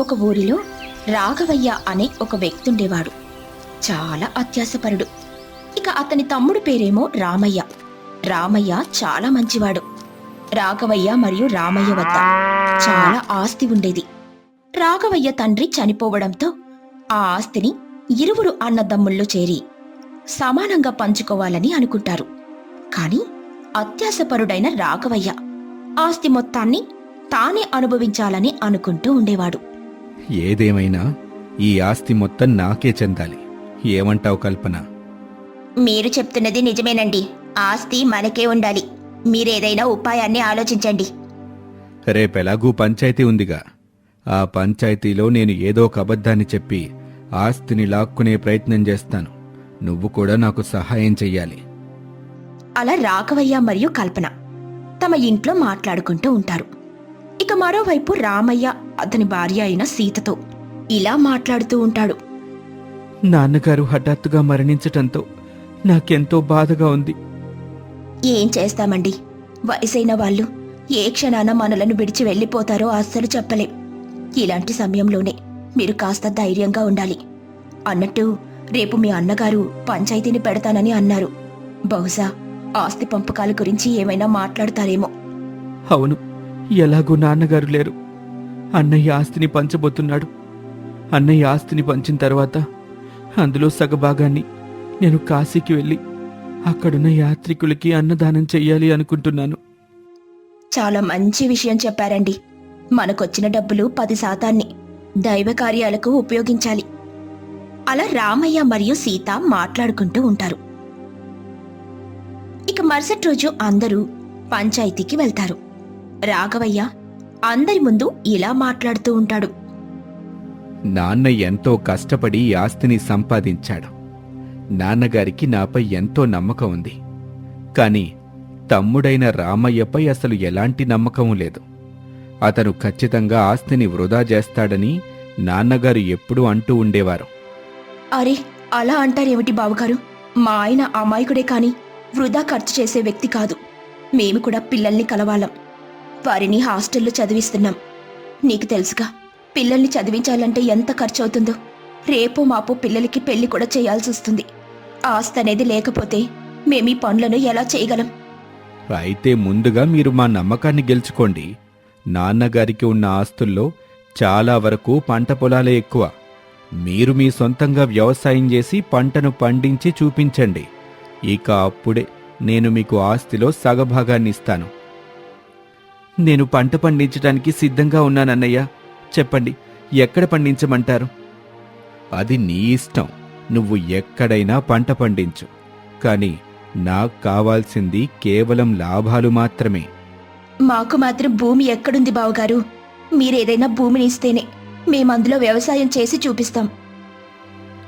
ఒక ఊరిలో రాఘవయ్య అనే ఒక వ్యక్తి ఉండేవాడు చాలా అత్యాసపరుడు ఇక అతని తమ్ముడు పేరేమో రామయ్య. రామయ్య చాలా మంచివాడు. రాఘవయ్య మరియు రామయ్య వద్ద చాలా ఆస్తి ఉండేది. రాఘవయ్య తండ్రి చనిపోవడంతో ఆ ఆస్తిని ఇరువురు అన్నదమ్ముల్లో చేరి సమానంగా పంచుకోవాలని అనుకుంటారు. కాని అత్యాసపరుడైన రాఘవయ్య ఆస్తి మొత్తాన్ని తానే అనుభవించాలని అనుకుంటూ ఉండేవాడు. ఏదేమైనా ఈ ఆస్తి మొత్తం నాకే చెందాలి. ఏమంటావు కల్పన? మీరు చెప్తున్నది నిజమేనండి. ఆస్తి మనకే ఉండాలి. మీరేదైనా ఉపాయాన్ని ఆలోచించండి. రేపెలాగూ పంచాయతీ ఉందిగా. ఆ పంచాయతీలో నేను ఏదో ఒక అబద్ధాన్ని చెప్పి ఆస్తిని లాక్కునే ప్రయత్నం చేస్తాను. నువ్వు కూడా నాకు సహాయం చెయ్యాలి. అలా రాఘవయ్య మరియు కల్పన తమ ఇంట్లో మాట్లాడుకుంటూ ఉంటారు. ఇక మరోవైపు రామయ్య అతని భార్య అయిన సీతతో ఇలా మాట్లాడుతూ ఉంటాడు. నాన్నగారు హఠాత్తుగా మరణించటంతో నాకెంతో బాధగా ఉంది. ఏం చేస్తామండి? వయసైన వాళ్ళు ఏ క్షణాన మనలను విడిచి వెళ్ళిపోతారో అస్సలు చెప్పలేం. ఇలాంటి సమయంలోనే మీరు కాస్త ధైర్యంగా ఉండాలి. అన్నట్టు రేపు మీ అన్నగారు పంచాయతీని పెడతానని అన్నారు. బహుశా ఆస్తి పంపకాల గురించి ఏమైనా మాట్లాడతారేమో. అవును. ఎలాగూ నాన్నగారు లేరు. అన్నయ్య ఆస్తిని పంచబోతున్నాడు. అన్నయ్య ఆస్తిని పంచిన తర్వాత అందులో సగభాగాన్ని నేను కాశీకి వెళ్ళి అక్కడున్న యాత్రికులకి అన్నదానం చెయ్యాలి అనుకుంటున్నాను. చాలా మంచి విషయం చెప్పారండి. మనకొచ్చిన డబ్బులు పది శాతాన్ని దైవ కార్యాలకు ఉపయోగించాలి. అలా రామయ్య మరియు సీత మాట్లాడుకుంటూ ఉంటారు. ఇక మరుసటి రోజు అందరూ పంచాయతీకి వెళ్తారు. రాఘవయ్య అందరి ముందు ఇలా మాట్లాడుతూ ఉంటాడు. నాన్న ఎంతో కష్టపడి ఈ ఆస్తిని సంపాదించాడు. నాన్నగారికి నాపై ఎంతో నమ్మకం ఉంది. కాని తమ్ముడైన రామయ్యపై అసలు ఎలాంటి నమ్మకం లేదు. అతను ఖచ్చితంగా ఆస్తిని వృధా చేస్తాడని నాన్నగారు ఎప్పుడూ అంటూ ఉండేవారు. అరే అలా అంటారేమిటి బావగారు? మా ఆయన అమాయకుడే కాని వృధా ఖర్చు చేసే వ్యక్తి కాదు. మేము కూడా పిల్లల్ని కలవాలం. వారిని హాస్టల్లో చదివిస్తున్నాం. నీకు తెలుసుగా పిల్లల్ని చదివించాలంటే ఎంత ఖర్చు అవుతుందో రేపు మాపు పిల్లలకి పెళ్ళి కూడా చేయాల్సి వస్తుంది. ఆస్తి అనేది లేకపోతే మేమీ పనులను ఎలా చేయగలం? అయితే ముందుగా మీరు మా నమ్మకాన్ని గెలుచుకోండి. నాన్నగారికి ఉన్న ఆస్తుల్లో చాలా వరకు పంట పొలాలే ఎక్కువ. మీరు మీ సొంతంగా వ్యవసాయం చేసి పంటను పండించి చూపించండి. ఇక అప్పుడే నేను మీకు ఆస్తిలో సగభాగాన్ని ఇస్తాను. నేను పంట పండించడానికి సిద్ధంగా ఉన్నానన్నయ్య. చెప్పండి ఎక్కడ పండించమంటారు? అది నీ ఇష్టం. నువ్వు ఎక్కడైనా పంట పండించు. కానీ నాకు కావాల్సింది కేవలం లాభాలు మాత్రమే. మాకు మాత్రం భూమి ఎక్కడుంది బావగారు? మీరేదైనా భూమిని ఇస్తేనే మేమందులో వ్యవసాయం చేసి చూపిస్తాం.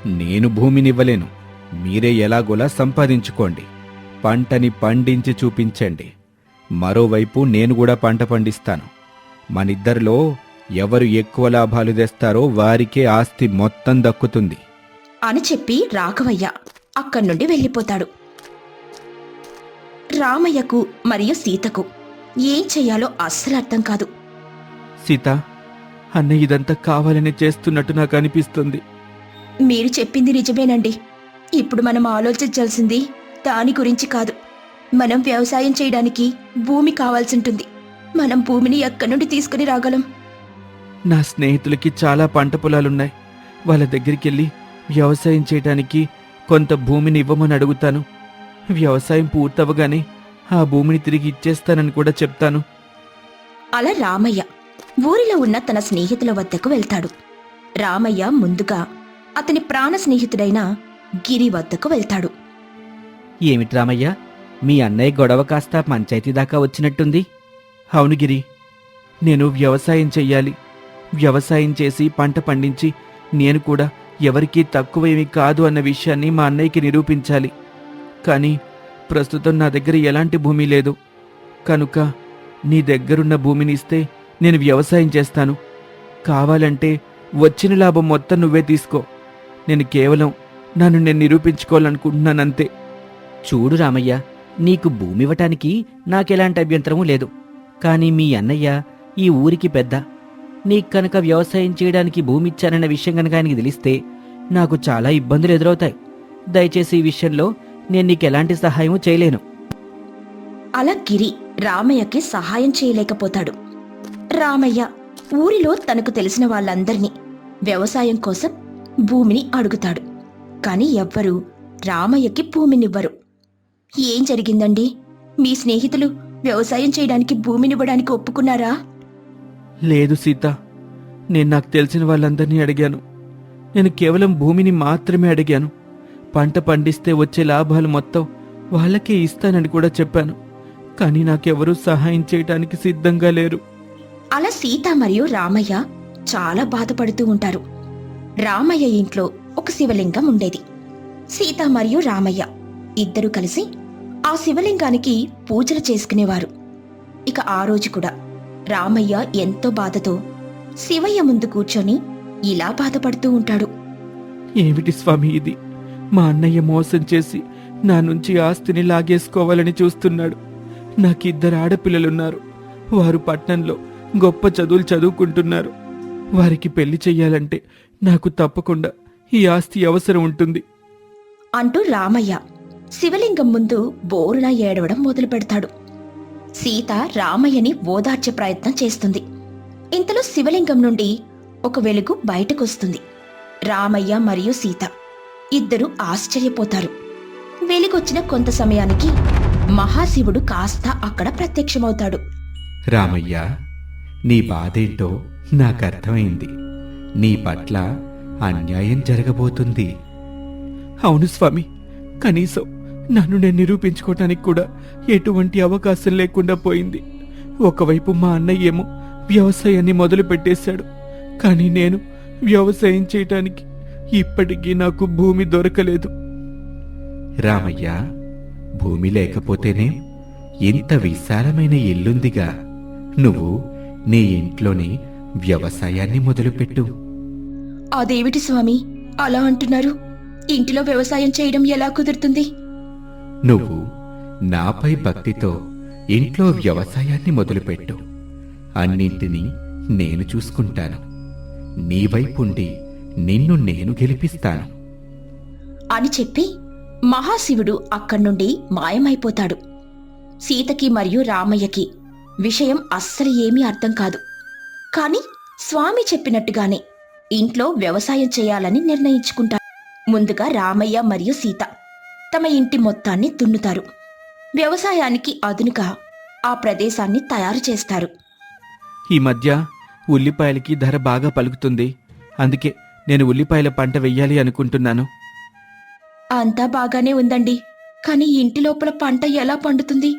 నేను భూమినివ్వలేను. మీరే ఎలాగోలా సంపాదించుకోండి. పంటని పండించి చూపించండి. మరోవైపు నేను కూడా పంట పండిస్తాను. మనిద్దరిలో ఎవరు ఎక్కువ లాభాలు తెస్తారో వారికే ఆస్తి మొత్తం దక్కుతుంది. అని చెప్పి రాఘవయ్య అక్కడి నుండి వెళ్ళిపోతాడు. రామయ్యకు మరియు సీతకు ఏం చెయ్యాలో అస్సలు అర్థం కాదు. సీత అన్నయ్య ఇదంతా కావాలని చేస్తున్నట్టు నాకు అనిపిస్తుంది. మీరు చెప్పింది నిజమేనండి. ఇప్పుడు మనం ఆలోచించాల్సింది దాని గురించి కాదు. మనం వ్యవసాయం చేయడానికి భూమి కావాల్సి ఉంటుంది మనం భూమిని ఎక్కడి నుండి తీసుకుని రాగలం? నా స్నేహితులకి చాలా పంట పొలాలున్నాయి. వాళ్ళ దగ్గరికి వెళ్ళి వ్యవసాయం చేయడానికి కొంత భూమిని ఇవ్వమని అడుగుతాను. వ్యవసాయం పూర్తవగానే ఆ భూమిని తిరిగి ఇచ్చేస్తానని కూడా చెప్తాను. అలా రామయ్య ఊరిలో ఉన్న తన స్నేహితుల వద్దకు వెళ్తాడు. రామయ్య ముందుగా అతని ప్రాణ స్నేహితుడైన గిరి వద్దకు వెళ్తాడు. ఏమిటి రామయ్య? మీ అన్నయ్య గొడవ కాస్త పంచాయతీ దాకా వచ్చినట్టుంది. అవును గిరి నేను వ్యవసాయం చెయ్యాలి. వ్యవసాయం చేసి పంట పండించి నేను కూడా ఎవరికీ తక్కువేమీ కాదు అన్న విషయాన్ని మా అన్నయ్యకి నిరూపించాలి. కానీ ప్రస్తుతం నా దగ్గర ఎలాంటి భూమి లేదు. కనుక నీ దగ్గరున్న భూమిని ఇస్తే నేను వ్యవసాయం చేస్తాను. కావాలంటే వచ్చిన లాభం మొత్తం నువ్వే తీసుకో. నేను కేవలం నన్ను నేను నిరూపించుకోవాలనుకుంటున్నానంతే. చూడు రామయ్య నీకు భూమి ఇవ్వటానికి నాకెలాంటి అభ్యంతరమూ లేదు. కానీ మీ అన్నయ్య ఈ ఊరికి పెద్ద. నీకు కనుక వ్యవసాయం చేయడానికి భూమి ఇచ్చానన్న విషయం కనుక ఆయనకి తెలిస్తే నాకు చాలా ఇబ్బందులు ఎదురవుతాయి. దయచేసి ఈ విషయంలో నేను నీకు ఎలాంటి సహాయం చేయలేను. అలా గిరి రామయ్యకి సహాయం చేయలేకపోతాడు. రామయ్య ఊరిలో తనకు తెలిసిన వాళ్ళందర్నీ వ్యవసాయం కోసం భూమిని అడుగుతాడు. కాని ఎవ్వరూ రామయ్యకి భూమినివ్వరు. ఏం జరిగిందండి? మీ స్నేహితులు వ్యవసాయం చేయడానికి భూమినివ్వడానికి ఒప్పుకున్నారా? లేదు సీత. నేను నాకు తెలిసిన వాళ్ళందరినీ అడిగాను. నేను కేవలం భూమిని మాత్రమే అడిగాను. పంట పండిస్తే వచ్చే లాభాలు మొత్తం వాళ్ళకే ఇస్తానని కూడా చెప్పాను. కానీ నాకెవరూ సహాయం చేయటానికి సిద్ధంగా లేరు. అలా సీత మరియు రామయ్య చాలా బాధపడుతూ ఉంటారు. రామయ్య ఇంట్లో ఒక శివలింగం ఉండేది. సీత మరియు రామయ్య ఇద్దరూ కలిసి ఆ శివలింగానికి పూజలు చేసుకునేవారు. ఇక ఆ రోజు కూడా రామయ్య ఎంతో బాధతో శివయ్య ముందు కూర్చొని ఇలా బాధపడుతూ ఉంటాడు. ఏమిటి స్వామి ఇది? మా అన్నయ్య మోసం చేసి నా నుంచి ఆస్తిని లాగేసుకోవాలని చూస్తున్నాడు. నాకిద్దరు ఆడపిల్లలున్నారు. వారు పట్నంలో గొప్ప చదువులు చదువుకుంటున్నారు. వారికి పెళ్ళి చెయ్యాలంటే నాకు తప్పకుండా ఈ ఆస్తి అవసరం ఉంటుంది. అంటూ రామయ్య శివలింగం ముందు బోరున ఏడవడం మొదలు పెడతాడు. సీత రామయ్యని ఓదార్చే ప్రయత్నం చేస్తుంది. ఇంతలో శివలింగం నుండి ఒక వెలుగు బయటకొస్తుంది. రామయ్య మరియు సీత ఇద్దరు ఆశ్చర్యపోతారు. వెలుగొచ్చిన కొంత సమయానికి మహాశివుడు కాస్త అక్కడ ప్రత్యక్షమవుతాడు. రామయ్య నీ బాధేంటో నాకర్థమైంది. నీ పట్ల అన్యాయం జరగబోతుంది. అవును స్వామి కనీసం నన్ను నేను నిరూపించుకోవటానికి కూడా ఎటువంటి అవకాశం లేకుండా పోయింది. ఒకవైపు మా అన్నయ్య ఏమో వ్యవసాయాన్ని మొదలు పెట్టేశాడు కానీ నేను వ్యవసాయం చేయటానికి ఇప్పటికీ నాకు భూమి దొరకలేదు. రామయ్య భూమి లేకపోతేనే ఇంత విశాలమైన ఇల్లుందిగా. నువ్వు నీ ఇంట్లోనే వ్యవసాయాన్ని మొదలుపెట్టు. అదేమిటి స్వామి? అలా అంటున్నారు. ఇంటిలో వ్యవసాయం చేయడం ఎలా కుదురుతుంది? నువ్వు నాపై భక్తితో ఇంట్లో వ్యవసాయాన్ని మొదలుపెట్టు. అన్నింటినీ నేను చూసుకుంటాను. నీ వైపుండి నిన్ను నేను గెలిపిస్తాను. అని చెప్పి మహాశివుడు అక్కడి నుండి మాయమైపోతాడు. సీతకి మరియు రామయ్యకి విషయం అస్సలు ఏమీ అర్థం కాదు. కాని స్వామి చెప్పినట్టుగానే ఇంట్లో వ్యవసాయం చేయాలని నిర్ణయించుకుంటాడు ముందుగా రామయ్య మరియు సీత తమ ఇంటి మొత్తాన్ని దున్నుతారు. వ్యవసాయానికి అదునుగా ఆ ప్రదేశాన్ని తయారు చేస్తారు. ఈ మధ్య ఉల్లిపాయలకి ధర బాగా పలుకుతుంది. అందుకే నేను ఉల్లిపాయల పంట వెయ్యాలి అనుకుంటున్నాను. అంతా బాగానే ఉందండి. కానీ ఇంటి లోపల పంట ఎలా పండుతుంది?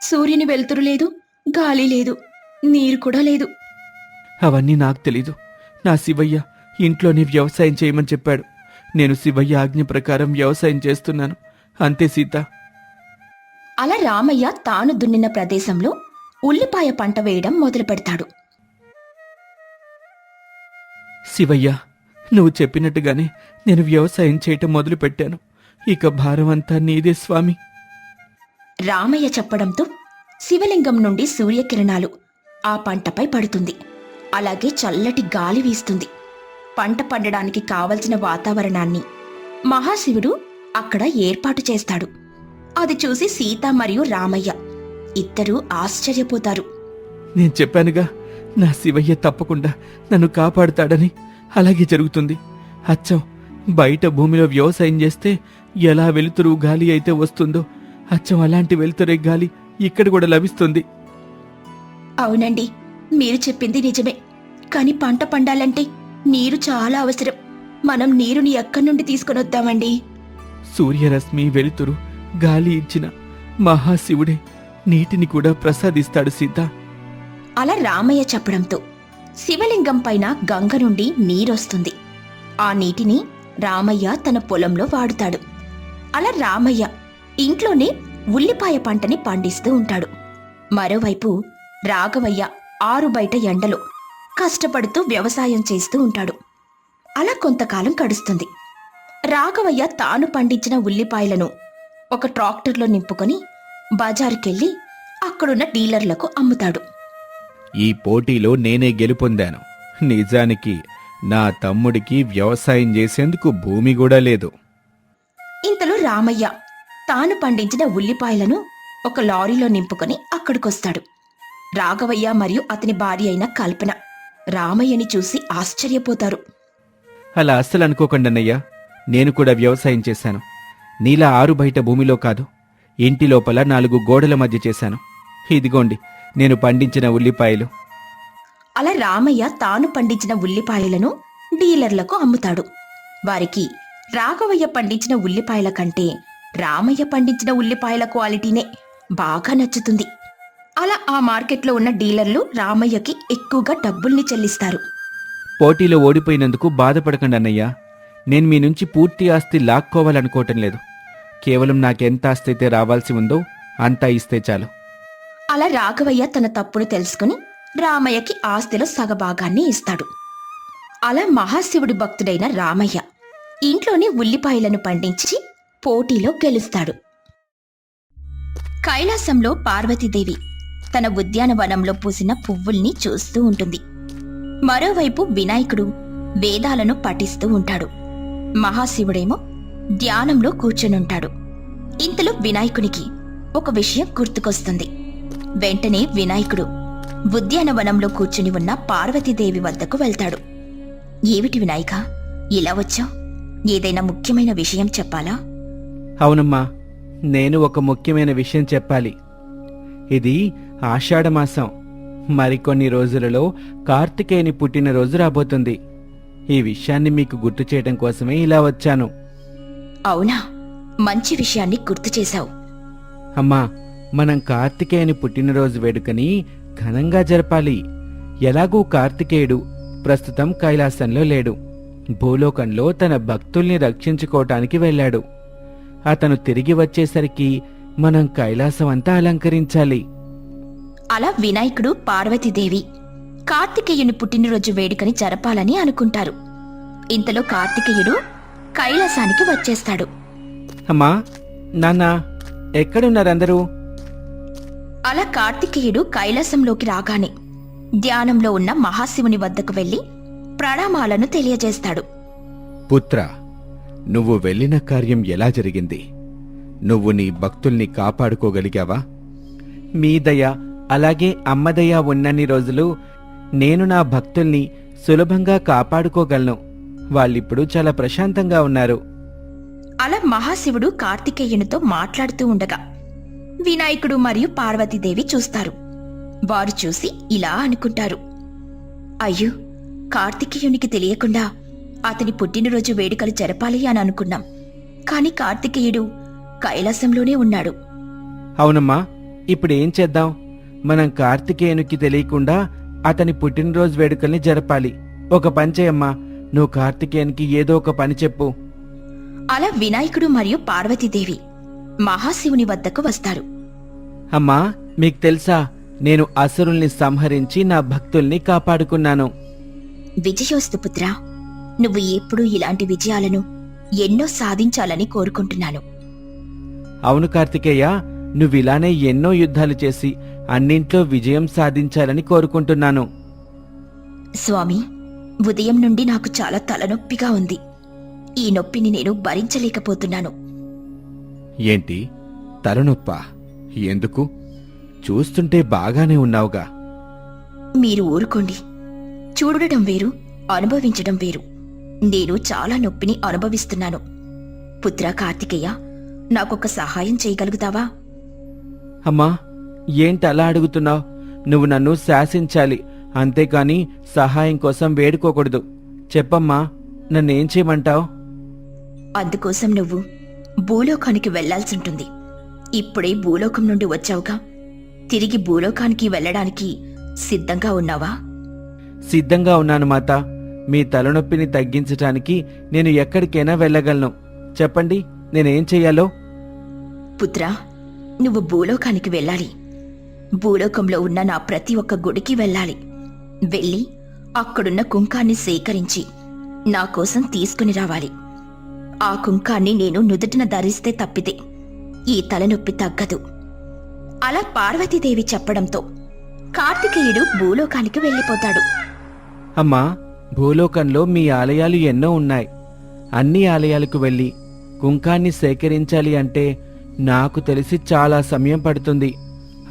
సూర్యుని వెలుతురు లేదు గాలి లేదు నీరు కూడా లేదు. అవన్నీ నాకు తెలీదు. నా శివయ్య ఇంట్లోనే వ్యవసాయం చేయమని చెప్పాడు. నేను శివయ్య ఆజ్ఞ ప్రకారం వ్యవసాయం చేస్తున్నాను. అంతే సీత. అలా రామయ్య తాను దున్నిన ప్రదేశంలో ఉల్లిపాయ పంట వేయడం మొదలు పెడతాడు. శివయ్య నువ్వు చెప్పినట్టుగానే నేను వ్యవసాయం చేయటం మొదలు పెట్టాను. ఇక భారం అంతా నీదే స్వామి. రామయ్య చెప్పడంతో శివలింగం నుండి సూర్యకిరణాలు ఆ పంటపై పడుతుంది. అలాగే చల్లటి గాలి వీస్తుంది. పంట పండడానికి కావలసిన వాతావరణాన్ని మహాశివుడు అక్కడ ఏర్పాటు చేస్తాడు. అది చూసి సీత మరియు రామయ్య ఇద్దరూ ఆశ్చర్యపోతారు. నేను చెప్పానుగా నా శివయ్య తప్పకుండా నన్ను కాపాడుతాడని అలాగే జరుగుతుంది. అచ్చం బయట భూమిలో వ్యవసాయం చేస్తే ఎలా వెలుతురు గాలి అయితే వస్తుందో అచ్చం అలాంటి వెలుతురే గాలి ఇక్కడ కూడా లభిస్తుంది. అవునండి మీరు చెప్పింది నిజమే. కాని పంట పండాలంటే నీరు చాలా అవసరం. మనం నీరుని ఎక్కడి నుండి తీసుకొని వద్దామండి సూర్యరశ్మి వెలుతురు గాలి ఇచ్చిన మహాశివుడే నీటిని కూడా ప్రసాదిస్తాడు సీత. అలా రామయ్య చెప్పడంతో శివలింగం పైన గంగ నుండి నీరొస్తుంది. ఆ నీటిని రామయ్య తన పొలంలో వాడుతాడు. అలా రామయ్య ఇంట్లోనే ఉల్లిపాయ పంటని పండిస్తూ ఉంటాడు. మరోవైపు రాఘవయ్య ఆరు బయట ఎండలో కష్టపడుతూ వ్యవసాయం చేస్తూ ఉంటాడు. అలా కొంతకాలం గడుస్తుంది. రాఘవయ్య తాను పండించిన ఉల్లిపాయలను ఒక ట్రాక్టర్లో నింపుకొని బజారుకెళ్ళి అక్కడున్న డీలర్లకు అమ్ముతాడు. ఈ పోటీలో నేనే గెలుపొందాను. నిజానికి నా తమ్ముడికి వ్యవసాయం చేసేందుకు భూమి కూడా లేదు. ఇంతలో రామయ్య తాను పండించిన ఉల్లిపాయలను ఒక లారీలో నింపుకొని అక్కడికొస్తాడు. రాఘవయ్య మరియు అతని భార్య అయిన కల్పన రామయ్యని చూసి ఆశ్చర్యపోతారు. అలా అస్సలు అనుకోకండి అన్నయ్య నేను కూడా వ్యవసాయం చేశాను. నీలా ఆరు బయట భూమిలో కాదు ఇంటి లోపల నాలుగు గోడల మధ్య చేశాను. ఇదిగోండి నేను పండించిన ఉల్లిపాయలు. అలా రామయ్య తాను పండించిన ఉల్లిపాయలను డీలర్లకు అమ్ముతాడు. వారికి రాఘవయ్య పండించిన ఉల్లిపాయల కంటే రామయ్య పండించిన ఉల్లిపాయల క్వాలిటీనే బాగా నచ్చుతుంది. అలా ఆ మార్కెట్లో ఉన్న డీలర్లు రామయ్యకి ఎక్కువగా డబ్బుల్ని చెల్లిస్తారు. పోటీలో ఓడిపోయినందుకు బాధపడకండి అన్నయ్య. నేను మీ నుంచి పూర్తి ఆస్తి లాక్కోవాలనుకోవటం లేదు. కేవలం నాకెంత ఆస్తి అయితే రావాల్సి ఉందో అంతా ఇస్తే చాలు. అలా రాఘవయ్య తన తప్పును తెలుసుకుని రామయ్యకి ఆస్తిలో సగభాగాన్ని ఇస్తాడు. అలా మహాశివుడి భక్తుడైన రామయ్య ఇంట్లోనే ఉల్లిపాయలను పండించి పోటీలో గెలుస్తాడు. కైలాసంలో పార్వతీదేవి తన ఉద్యానవనంలో పూసిన పువ్వుల్ని చూస్తూ ఉంటుంది. మరోవైపు వినాయకుడు వేదాలను పఠిస్తూ ఉంటాడు. మహాశివుడేమో ధ్యానంలో కూర్చొనుంటాడు. ఇంతలో వినాయకునికి ఒక విషయం గుర్తుకొస్తుంది. వెంటనే వినాయకుడు ఉద్యానవనంలో కూర్చుని ఉన్న పార్వతీదేవి వద్దకు వెళ్తాడు. ఏమిటి వినాయక? ఇలా వచ్చావు? ఏదైనా ముఖ్యమైన విషయం చెప్పాలా? అవునమ్మా నేను ఒక ముఖ్యమైన విషయం చెప్పాలి. ఇది ఆషాఢమాసం. మరికొన్ని రోజులలో కార్తికేయుని పుట్టినరోజు రాబోతుంది. ఈ విషయాన్ని మీకు గుర్తు చేయడం కోసమే ఇలా వచ్చాను. అవునా? మంచి విషయాన్ని గుర్తు చేశావు. అమ్మా మనం కార్తికేయుని పుట్టినరోజు వేడుకని ఘనంగా జరపాలి. ఎలాగూ కార్తికేయుడు ప్రస్తుతం కైలాసంలో లేడు. భూలోకంలో తన భక్తుల్ని రక్షించుకోవటానికి వెళ్ళాడు. అతను తిరిగి వచ్చేసరికి మనం కైలాసం అంతా అలంకరించాలి. అలా వినాయకుడు పార్వతీదేవి కార్తికేయుని పుట్టినరోజు వేడుకని జరపాలని అనుకుంటారు. ఇంతలో కార్తికేయుడు కైలాసానికి వచ్చేస్తాడు. అమ్మా నాన్న ఎక్కడున్నారందరూ? అలా కార్తికేయుడు కైలాసంలోకి రాగానే ధ్యానంలో ఉన్న మహాశివుని వద్దకు వెళ్ళి ప్రణామాలను తెలియజేస్తాడు. పుత్ర నువ్వు వెళ్ళిన కార్యం ఎలా జరిగింది? నువ్వు నీ భక్తుల్ని కాపాడుకోగలిగావా? మీ దయ అలాగే అమ్మ దయ ఉన్నన్ని రోజులు నేను నా భక్తుల్ని సులభంగా కాపాడుకోగలను. వాళ్ళిప్పుడు చాలా ప్రశాంతంగా ఉన్నారు. అలా మహాశివుడు కార్తికేయునితో మాట్లాడుతూ ఉండగా వినాయకుడు మరియు పార్వతీదేవి చూస్తారు. వారు చూసి ఇలా అనుకుంటారు. అయ్యో కార్తికేయునికి తెలియకుండా అతని పుట్టినరోజు వేడుకలు జరపాలి అని అనుకున్నాం. కాని కార్తికేయుడు కైలాసంలోనే ఉన్నాడు. అవునమ్మా ఇప్పుడు చేద్దాం? మనం కార్తికేయునికి తెలియకుండా అతని పుట్టినరోజు వేడుకల్ని జరపాలి. ఒక పని చేయమ్మా నువ్వు కార్తికేయునికి ఏదో ఒక పని చెప్పు. అలా వినాయకుడు మరియు పార్వతీదేవి మహాశివుని వద్దకు వస్తారు. అమ్మా మీకు తెలుసా నేను అసురుల్ని సంహరించి నా భక్తుల్ని కాపాడుకున్నాను. విజయోస్తు పుత్రా నువ్వు ఎప్పుడూ ఇలాంటి విజయాలను ఎన్నో సాధించాలని కోరుకుంటున్నాను. అవును కార్తికేయ నువ్విలానే ఎన్నో యుద్ధాలు చేసి అన్నింట్లో విజయం సాధించాలని కోరుకుంటున్నాను. స్వామి ఉదయం నుండి నాకు చాలా తలనొప్పిగా ఉంది. ఈ నొప్పిని నేను భరించలేకపోతున్నాను. ఏంటి? తలనొప్ప? ఎందుకు? చూస్తుంటే బాగానే ఉన్నావుగా. మీరు ఊరుకోండి. చూడడం వేరు అనుభవించడం వేరు. నేను చాలా నొప్పిని అనుభవిస్తున్నాను. పుత్ర కార్తికేయ నాకొక సహాయం చేయగలుగుతావా? అమ్మా ఏంటి అలా అడుగుతున్నావు? నువ్వు నన్ను శాసించాలి. అంతేకాని సహాయం కోసం వేడుకోకూడదు. చెప్పమ్మా నన్నేం చేయమంటావు? అందుకోసం నువ్వు భూలోకానికి వెళ్ళాల్సుంటుంది. ఇప్పుడే భూలోకం నుండి వచ్చావుగా. తిరిగి భూలోకానికి వెళ్ళడానికి సిద్ధంగా ఉన్నావా? సిద్ధంగా ఉన్నాను మాత. మీ తలనొప్పిని తగ్గించటానికి నేను ఎక్కడికైనా వెళ్ళగలను. చెప్పండి నేనేం చెయ్యాలో? పుత్రా నువ్వు భూలోకానికి వెళ్ళాలి. భూలోకంలో ఉన్న నా ప్రతి ఒక్క గుడికి వెళ్ళాలి. వెళ్ళి అక్కడున్న కుంకాన్ని సేకరించి నా కోసం తీసుకుని రావాలి. ఆ కుంకాన్ని నేను నుదుటిన ధరిస్తే తప్పితే ఈ తలనొప్పి తగ్గదు. అలా పార్వతీదేవి చెప్పడంతో కార్తికేయుడు భూలోకానికి వెళ్ళిపోతాడు. అమ్మా భూలోకంలో మీ ఆలయాలు ఎన్నో ఉన్నాయి. అన్ని ఆలయాలకు వెళ్ళి కుంకాన్ని సేకరించాలి అంటే నాకు తెలిసి చాలా సమయం పడుతుంది.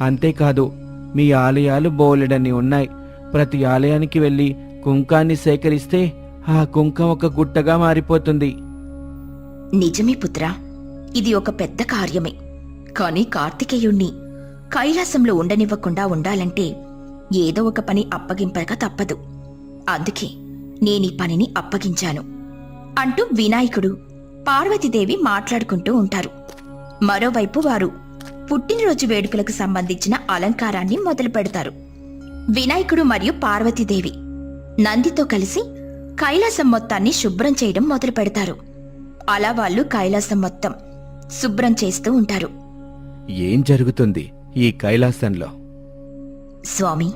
అంతేకాదు మీ ఆలయాలు బోలెడన్ని ఉన్నాయి. ప్రతి ఆలయానికి వెళ్ళి కుంకాన్ని సేకరిస్తే ఆ కుంకం ఒక గుట్టగా మారిపోతుంది. నిజమే పుత్రా ఇది ఒక పెద్ద కార్యమే. కాని కార్తికేయుణ్ణి కైలాసంలో ఉండనివ్వకుండా ఉండాలంటే ఏదో ఒక పని అప్పగింపక తప్పదు. అందుకే నేనీ పనిని అప్పగించాను. అంటూ వినాయకుడు పార్వతీదేవి మాట్లాడుకుంటూ ఉంటారు. మరోవైపు వారు పుట్టినరోజు వేడుకలకు సంబంధించిన అలంకారాన్ని మొదలు పెడతారు. వినాయకుడు మరియు పార్వతీదేవి నందితో కలిసి కైలాసం మొత్తాన్ని శుభ్రం చేయడం మొదలు పెడతారు. అలా వాళ్ళు కైలాసం మొత్తం శుభ్రం చేస్తూ ఉంటారు. ఏం జరుగుతుంది ఈ కైలాసంలో? స్వామి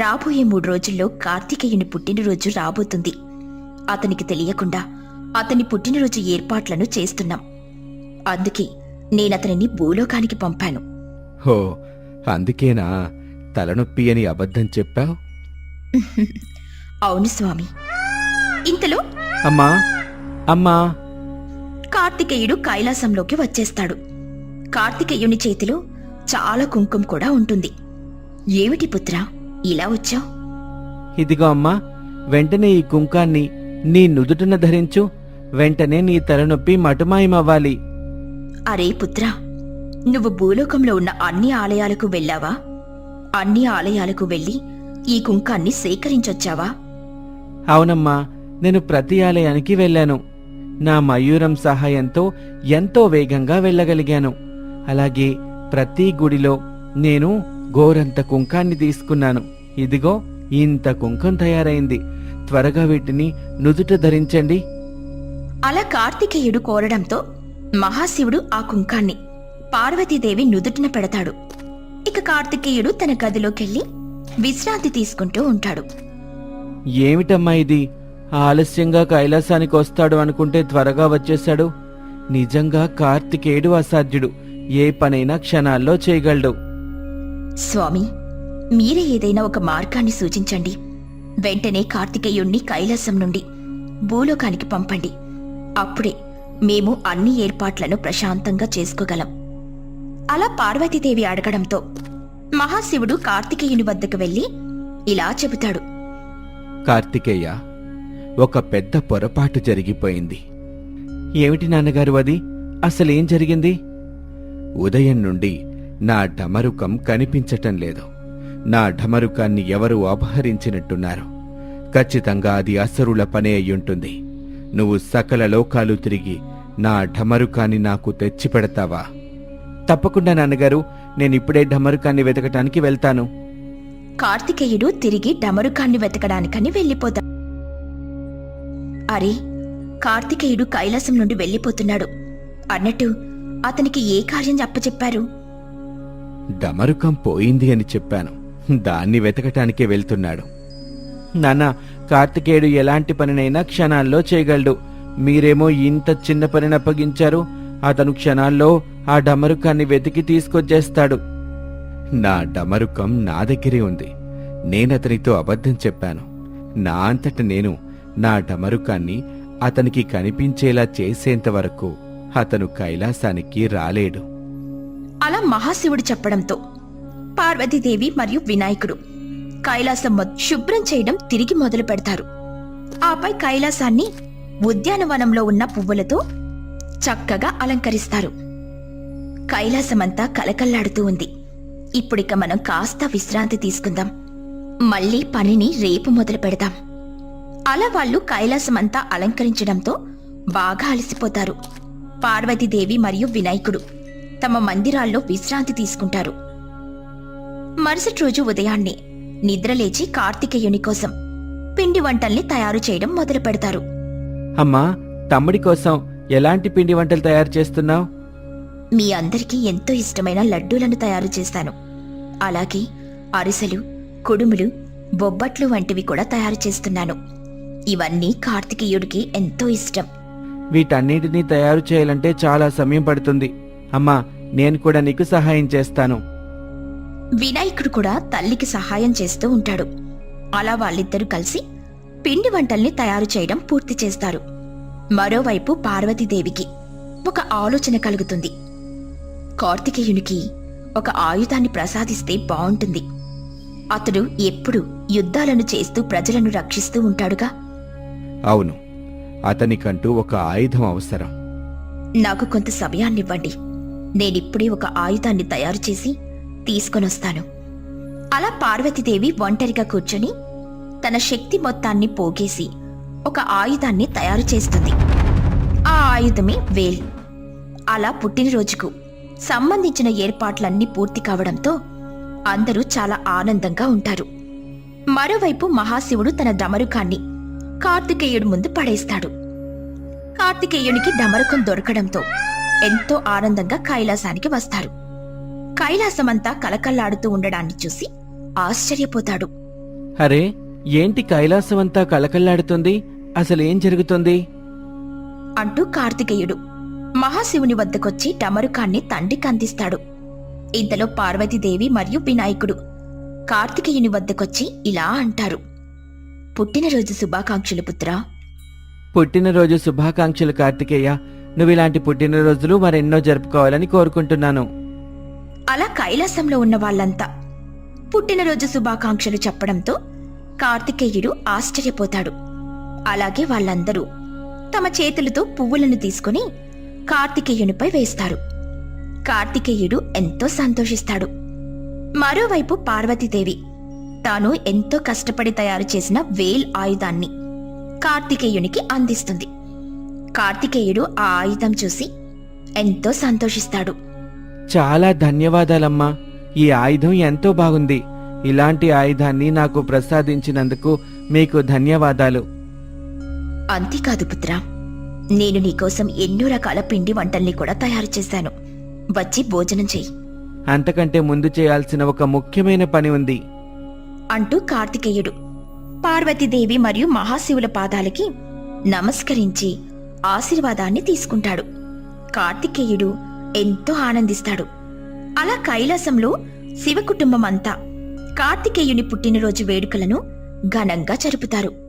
రాబోయే మూడు రోజుల్లో కార్తికేయుని పుట్టినరోజు రాబోతుంది. అతనికి తెలియకుండా అతని పుట్టినరోజు ఏర్పాట్లను చేస్తున్నాం. అందుకే నేనతనిని భూలోకానికి పంపాను. హో అందుకేనా తలనొప్పి అని అబద్ధం చెప్పావు? అవును స్వామి. ఇంతలో అమ్మా అమ్మా. కార్తికేయుడు కైలాసంలోకి వచ్చేస్తాడు. కార్తికేయుని చేతిలో చాలా కుంకుమ కూడా ఉంటుంది. ఏమిటి పుత్రా ఇలా వచ్చావు? ఇదిగో అమ్మా వెంటనే ఈ కుంకాన్ని నీ నుదుటన ధరించు వెంటనే నీ తలనొప్పి మటుమాయమవ్వాలి. అరే పుత్రా నువ్వు భూలోకంలో ఉన్న అన్ని ఆలయాలకు వెళ్ళావా? అన్ని ఆలయాలకు వెళ్ళి ఈ కుంకాన్ని సేకరించొచ్చావా? అవునమ్మా నేను ప్రతి ఆలయానికి వెళ్ళాను. నా మయూరం సహాయంతో ఎంతో వేగంగా వెళ్ళగలిగాను. అలాగే ప్రతి గుడిలో నేను గోరంత కుంకాన్ని తీసుకున్నాను. ఇదిగో ఇంత కుంకం తయారైంది. త్వరగా వీటిని నుదుట ధరించండి. అలా కార్తికేయుడు కోరడంతో మహాశివుడు ఆ కుంకాన్ని పార్వతీదేవి నుదుటిన పెడతాడు. ఇక కార్తికేయుడు తన గదిలోకెళ్ళి విశ్రాంతి తీసుకుంటూ ఉంటాడు. ఏమిటమ్మా ఇది? ఆలస్యంగా కైలాసానికి వస్తాడు అనుకుంటే త్వరగా వచ్చేశాడు. నిజంగా కార్తికేయుడు అసాధ్యుడు. ఏ పనైనా క్షణాల్లో చేయగలడు. స్వామి మీరే ఏదైనా ఒక మార్గాన్ని సూచించండి. వెంటనే కార్తికేయుణ్ణి కైలాసం నుండి భూలోకానికి పంపండి. అప్పుడే మేము అన్ని ఏర్పాట్లను ప్రశాంతంగా చేసుకోగలం. అలా పార్వతీదేవి అడగడంతో మహాశివుడు కార్తికేయుని వద్దకు వెళ్ళి ఇలా చెబుతాడు. కార్తికేయ ఒక పెద్ద పొరపాటు జరిగిపోయింది. ఏమిటి నాన్నగారు అది? అసలేం జరిగింది? ఉదయం నుండి నా ఢమరుకం కనిపించటం లేదు. నా ఢమరుకాన్ని ఎవరు అపహరించినట్టున్నారు? ఖచ్చితంగా అది అసరుల పనే అయ్యుంటుంది. నువ్వు సకల లోకాలు తిరిగి నా ఢమరుకాన్ని నాకు తెచ్చిపెడతావా? తప్పకుండా నాన్నగారు. నేను ఇప్పుడే ఢమరుకాన్ని వెతకటానికి వెళ్తాను. కార్తికేయుడు తిరిగి డమరుకాన్ని వెతకడానికని వెళ్ళిపోతాడు అరే కార్తికేయుడు కైలాసం నుండి వెళ్ళిపోతున్నాడు. అన్నట్టు అతనికి ఏ కార్యం అప్పచెప్పారు? డమరుకం పోయింది అని చెప్పాను. దాన్ని వెతకటానికే వెళ్తున్నాడు. నాన్న కార్తికేయుడు ఎలాంటి పనినైనా క్షణాల్లో చేయగలడు. మీరేమో ఇంత చిన్న పనిని అప్పగించారు. అతను క్షణాల్లో ఆ డమరుకాన్ని వెతికి తీసుకొచ్చేస్తాడు. నా డమరుకం నా దగ్గరే ఉంది. నేనతనితో అబద్ధం చెప్పాను. నా అంతట నేను నా డమరుకాన్ని అతనికి కనిపించేలా చేసేంత వరకు అతను కైలాసానికి రాలేడు. అలా మహాశివుడు చెప్పడంతో పార్వతీదేవి మరియు వినాయకుడు కైలాసం శుభ్రం చేయడం తిరిగి మొదలు పెడతారు. ఆపై కైలాసాన్ని ఉద్యానవనంలో ఉన్న పువ్వులతో చక్కగా అలంకరిస్తారు. కైలాసమంతా కలకల్లాడుతూ ఉంది. ఇప్పుడిక మనం కాస్త విశ్రాంతి తీసుకుందాం. మళ్ళీ పనిని రేపు మొదలు పెడదాం. అలా వాళ్ళు కైలాసమంతా అలంకరించడంతో బాగా అలసిపోతారు. పార్వతీదేవి మరియు వినాయకుడు తమ మందిరాల్లో విశ్రాంతి తీసుకుంటారు. మరుసటి రోజు ఉదయాన్నే నిద్రలేచి కార్తికేయుని కోసం పిండి వంటల్ని తయారు చేయడం మొదలు పెడతారు. అమ్మా తమ్ముడి కోసం ఎలాంటి పిండి వంటలు తయారు చేస్తున్నావు? మీ అందరికీ ఎంతో ఇష్టమైన లడ్డూలను తయారు చేస్తాను. అలాగే అరిసెలు కుడుములు బొబ్బట్లు వంటివి కూడా తయారు చేస్తున్నాను. ఇవన్నీ కార్తికేయుడికి ఎంతో ఇష్టం. వీటన్నిటినీ తయారు చేయాలంటే చాలా సమయం పడుతుంది. అమ్మా నేను కూడా నీకు సహాయం చేస్తాను. వినాయకుడు కూడా తల్లికి సహాయం చేస్తూ ఉంటాడు. అలా వాళ్ళిద్దరూ కలిసి పిండి వంటల్ని తయారు చేయడం పూర్తి చేస్తారు. మరోవైపు పార్వతీదేవికి ఒక ఆలోచన కలుగుతుంది. కార్తికేయునికి ఒక ఆయుధాన్ని ప్రసాదిస్తే బావుంటుంది. అతడు ఎప్పుడు యుద్ధాలను చేస్తూ ప్రజలను రక్షిస్తూ ఉంటాడుగా? అవును. అతనికంటూ ఒక ఆయుధం అవసరం. నాకు కొంత సమయాన్నివ్వండి. నేనిప్పుడే ఒక ఆయుధాన్ని తయారు చేసి తీసుకొనొస్తాను. అలా పార్వతీదేవి ఒంటరిగా కూర్చొని తన శక్తి మొత్తాన్ని పోగేసి ఒక ఆయుధాన్ని తయారు చేస్తుంది. ఆ ఆయుధమే వేల్. అలా పుట్టినరోజుకు సంబంధించిన ఏర్పాట్లన్నీ పూర్తి కావడంతో అందరూ చాలా ఆనందంగా ఉంటారు. మరోవైపు మహాశివుడు తన డమరుకాన్ని కార్తికేయుడు ముందు పడేస్తాడు. కార్తికేయునికి డమరుకం దొరకడంతో ఎంతో ఆనందంగా కైలాసానికి వస్తారు. కైలాసమంతా కలకల్లాడుతూ ఉండడాన్ని చూసి ఆశ్చర్యపోతాడు. అరే ఏంటి కైలాసమంతా కలకల్లాడుతుంది? అసలేం జరుగుతుంది? అంటూ కార్తికేయుడు మహాశివుని వద్దకొచ్చి డమరుకాన్ని తండ్రికి అందిస్తాడు. ఇంతలో పార్వతీదేవి మరియు వినాయకుడు కార్తికేయుని వద్దకొచ్చి ఇలా అంటారు. పుట్టినరోజు శుభాకాంక్షలు పుత్రా. పుట్టినరోజు శుభాకాంక్షలు కార్తికేయ. నువ్వు ఇలాంటి పుట్టినరోజులు మరెన్నో జరుపుకోవాలని కోరుకుంటున్నాను. అలా కైలాసంలో ఉన్న వాళ్ళంతా పుట్టినరోజు శుభాకాంక్షలు చెప్పడంతో కార్తికేయుడు ఆశ్చర్యపోతాడు. అలాగే వాళ్ళందరూ తమ చేతులతో పువ్వులను తీసుకుని కార్తికేయునిపై వేస్తారు. కార్తికేయుడు ఎంతో సంతోషిస్తాడు. మరోవైపు పార్వతీదేవి తాను ఎంతో కష్టపడి తయారు చేసిన వేల్ ఆయుధాన్ని కార్తికేయునికి అందిస్తుంది. కార్తికేయుడు ఆ ఆయుధం చూసి ఎంతో సంతోషిస్తాడు. చాలా ధన్యవాదాలమ్మా. ఈ ఆయుధం ఎంతో బాగుంది. ఇలాంటి ఆయుధాన్ని నాకు ప్రసాదించినందుకు మీకు ధన్యవాదాలు. అంతేకాదు పుత్రా నేను నీకోసం ఎన్నో రకాల పిండి వంటల్ని కూడా తయారు చేశాను. వచ్చి భోజనం చెయ్యి అంతకంటే ముందు చేయాల్సిన ఒక ముఖ్యమైన పని ఉంది. అంటూ కార్తికేయుడు పార్వతీదేవి మరియు మహాశివుల పాదాలకి నమస్కరించి ఆశీర్వాదాన్ని తీసుకుంటాడు. కార్తికేయుడు ఎంతో ఆనందిస్తాడు. అలా కైలాసంలో శివ కుటుంబం అంతా కార్తికేయుని పుట్టినరోజు వేడుకలను ఘనంగా జరుపుతారు.